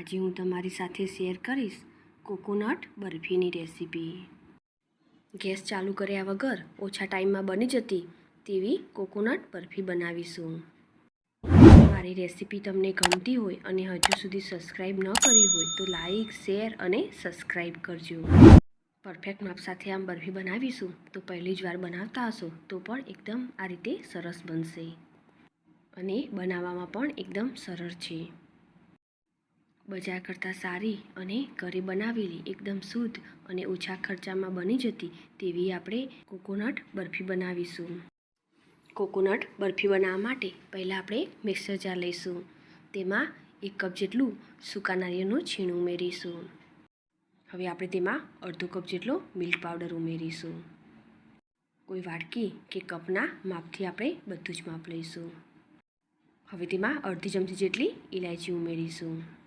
આજે હું તમારી સાથે શેર કરીશ કોકોનટ બરફીની રેસીપી. ગેસ ચાલુ કર્યા વગર ઓછા ટાઈમમાં બની જતી તેવી કોકોનટ બરફી બનાવીશું. મારી રેસીપી તમને ગમતી હોય અને હજુ સુધી સબસ્ક્રાઈબ ન કરી હોય તો લાઈક, શેર અને સબસ્ક્રાઈબ કરજો. પરફેક્ટ માપ સાથે આમ બરફી બનાવીશું તો પહેલી જ વાર બનાવતા હશો તો પણ એકદમ આ રીતે સરસ બનશે. અને બનાવવામાં પણ એકદમ સરળ છે. બજાર કરતાં સારી અને ઘરે બનાવેલી, એકદમ શુદ્ધ અને ઓછા ખર્ચામાં બની જતી તેવી આપણે કોકોનટ બરફી બનાવીશું. કોકોનટ બરફી બનાવવા માટે પહેલાં આપણે મિક્સર જાર લઈશું. તેમાં એક કપ જેટલું સૂકા નારિયેળનું છીણ ઉમેરીશું. હવે આપણે તેમાં અડધો કપ જેટલો મિલ્ક પાવડર ઉમેરીશું. કોઈ વાટકી કે કપના માપથી આપણે બધું જ માપ લઈશું. હવે તેમાં અડધી ચમચી જેટલી ઇલાયચી ઉમેરીશું.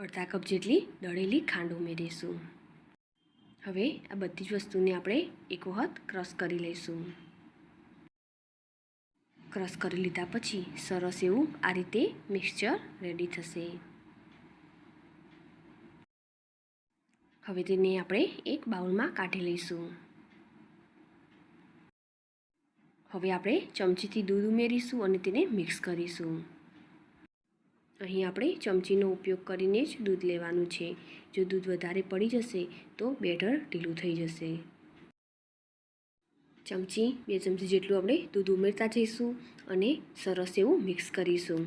અડધા કપ જેટલી દળેલી ખાંડ ઉમેરીશું. હવે આ બધી જ વસ્તુને આપણે એક વખત ક્રશ કરી લઈશું. ક્રશ કરી લીધા પછી સરસ એવું આ રીતે મિક્સચર રેડી થશે. હવે તેને આપણે એક બાઉલમાં કાઢી લઈશું. હવે આપણે ચમચીથી દૂધ ઉમેરીશું અને તેને મિક્સ કરીશું. અહીં આપણે ચમચીનો ઉપયોગ કરીને જ દૂધ લેવાનું છે. જો દૂધ વધારે પડી જશે, તો બેટર ઢીલું થઈ જશે. ચમચી બે ચમચી જેટલું આપણે દૂધ ઉમેરતા જઈશું અને સરસ એવું મિક્સ કરીશું.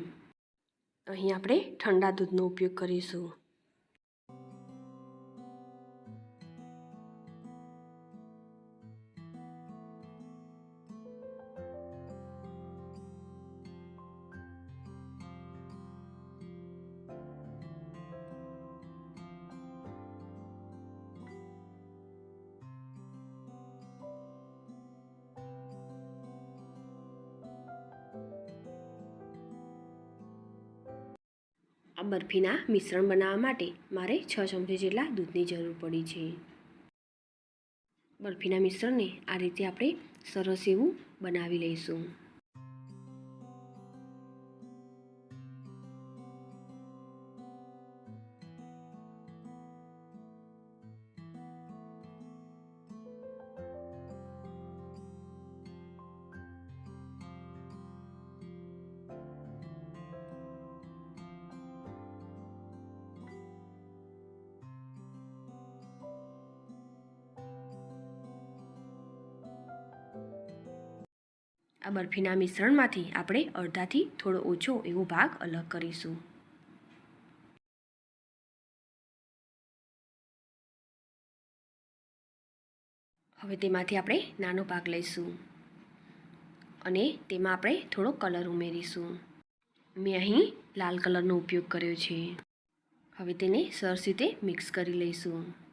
અહીં આપણે ઠંડા દૂધનો ઉપયોગ કરીશું. બરફીના મિશ્રણ બનાવવા માટે મારે છ ચમચી જેટલા દૂધની જરૂર પડી છે. બરફીના મિશ્રણને આ રીતે આપણે સરસ એવું બનાવી લઈશું. આ બરફીના મિશ્રણમાંથી આપણે અડધાથી થોડો ઓછો એવો ભાગ અલગ કરીશું. હવે તેમાંથી આપણે નાનો ભાગ લઈશું અને તેમાં આપણે થોડો કલર ઉમેરીશું. મેં અહીં લાલ કલરનો ઉપયોગ કર્યો છે. હવે તેને સરસ રીતે મિક્સ કરી લઈશું.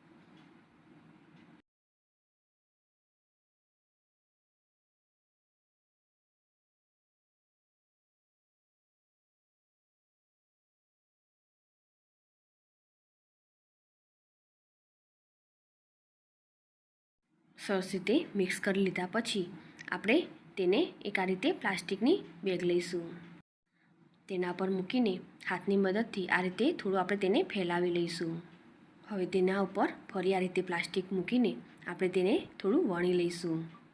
સરસ રીતે મિક્સ કરી લીધા પછી આપણે તેને એક આ રીતે પ્લાસ્ટિકની બેગ લઈશું. તેના પર મૂકીને હાથની મદદથી આ રીતે થોડું આપણે તેને ફેલાવી લઈશું. હવે તેના ઉપર ફરી આ રીતે પ્લાસ્ટિક મૂકીને આપણે તેને થોડું વણી લઈશું.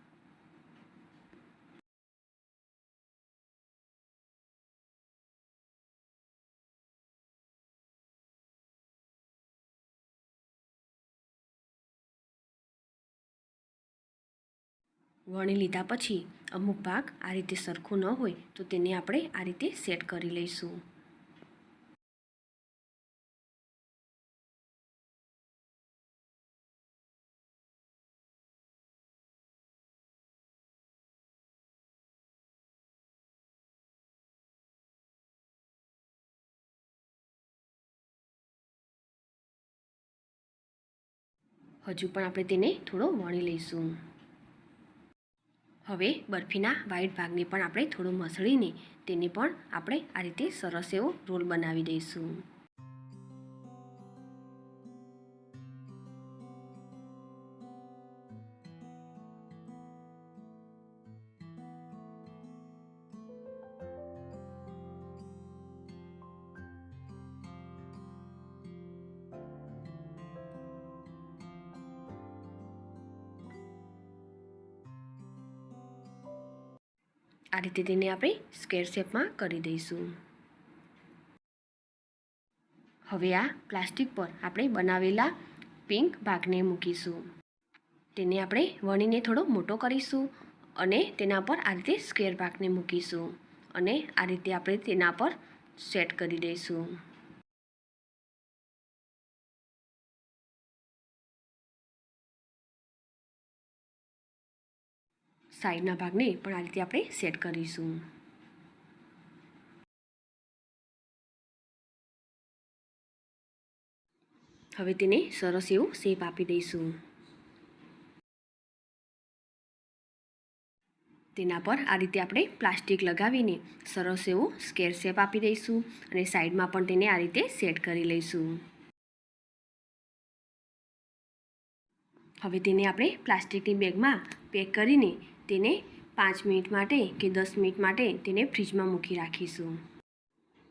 વણી લીધા પછી અમુક ભાગ આ રીતે સરખો ન હોય તો તેને આપણે આ રીતે સેટ કરી લઈશું. હજુ પણ આપણે તેને થોડો વણી લઈશું. હવે બરફીના વાઈટ ભાગને પણ આપણે થોડું મસળીને તેને પણ આપણે આ રીતે સરસ એવો રોલ બનાવી દઈશું. આ રીતે તેને આપણે સ્ક્વેર શેપમાં કરી દઈશું. હવે આ પ્લાસ્ટિક પર આપણે બનાવેલા પિંક ભાગને મૂકીશું. તેને આપણે વણીને થોડો મોટો કરીશું અને તેના પર આ રીતે સ્ક્વેર ભાગને મૂકીશું અને આ રીતે આપણે તેના પર સેટ કરી દઈશું. સાઈડના ભાગને પણ આ રીતે આપણે સેટ કરીશું. હવે તેને સરસ એવું શેપ આપી દઈશું. તેના પર આ રીતે આપણે પ્લાસ્ટિક લગાવીને સરસ એવો સ્કેર શેપ આપી દઈશું અને સાઈડમાં પણ તેને આ રીતે સેટ કરી લઈશું. હવે તેને આપણે પ્લાસ્ટિકની બેગમાં પેક કરીને તેને પાંચ મિનિટ માટે કે દસ મિનિટ માટે તેને ફ્રીજમાં મૂકી રાખીશું.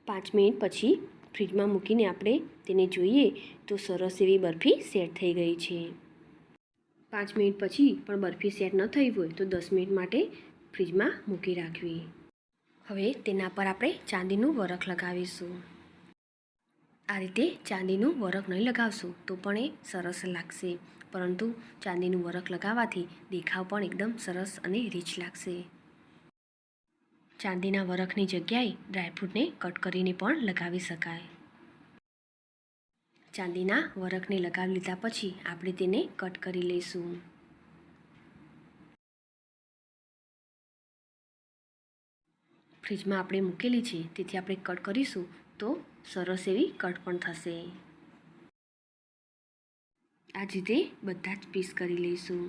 પાંચ મિનિટ પછી ફ્રીજમાં મૂકીને આપણે તેને જોઈએ તો સરસ એવી બરફી સેટ થઈ ગઈ છે. પાંચ મિનિટ પછી પણ બરફી સેટ ન થઈ હોય તો દસ મિનિટ માટે ફ્રીજમાં મૂકી રાખવી. હવે તેના પર આપણે ચાંદીનું વરખ લગાવીશું. આ રીતે ચાંદીનું વરખ નહીં લગાવશું તો પણ એ સરસ લાગશે. પરંતુ ચાંદીનું વરખ લગાવવાથી દેખાવ પણ એકદમ સરસ અને રીચ લાગશે. ચાંદીના વરખની જગ્યાએ ડ્રાયફ્રૂટને કટ કરીને પણ લગાવી શકાય. ચાંદીના વરખને લગાવી લીધા પછી આપણે તેને કટ કરી લઈશું. ફ્રીજમાં આપણે મૂકેલી છે, તેથી આપણે કટ કરીશું તો સરસ એવી કટ પણ થશે. આ રીતે બધા જ પીસ કરી લઈશું.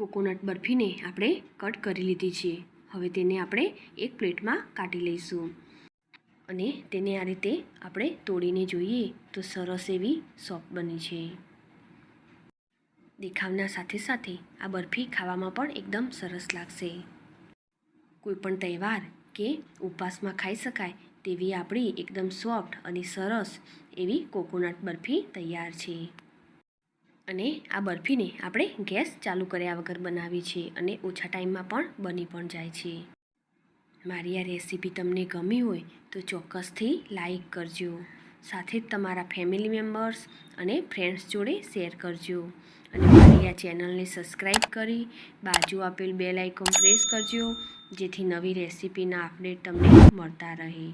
કોકોનટ બરફીને આપણે કટ કરી લીધી છે. હવે તેને આપણે એક પ્લેટમાં કાઢી લઈશું. અને તેને આ રીતે આપણે તોડીને જોઈએ તો સરસ એવી સોફ્ટ બની છે. દેખાવના સાથે સાથે આ બરફી ખાવામાં પણ એકદમ સરસ લાગશે. કોઈપણ તહેવાર કે ઉપવાસમાં ખાઈ શકાય તેવી આપણી એકદમ સોફ્ટ અને સરસ એવી કોકોનટ બરફી તૈયાર છે. અને આ બરફીને આપણે ગેસ ચાલુ કર્યા વગર બનાવી છે અને ઓછા ટાઈમમાં પણ બની પણ જાય છે. મારી આ રેસીપી તમને ગમી હોય તો ચોક્કસથી લાઈક કરજો, સાથે જ તમારા ફેમિલી મેમ્બર્સ અને ફ્રેન્ડ્સ જોડે શેર કરજો. અને મારી આ ચેનલને સબસ્ક્રાઈબ કરી બાજુ આપેલ બેલ આઇકોન પ્રેસ કરજો, જેથી નવી રેસીપીના અપડેટ તમને મળતા રહે.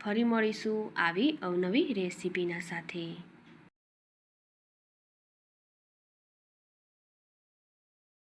ફરી મળીશું આવી અવનવી રેસીપીના સાથે.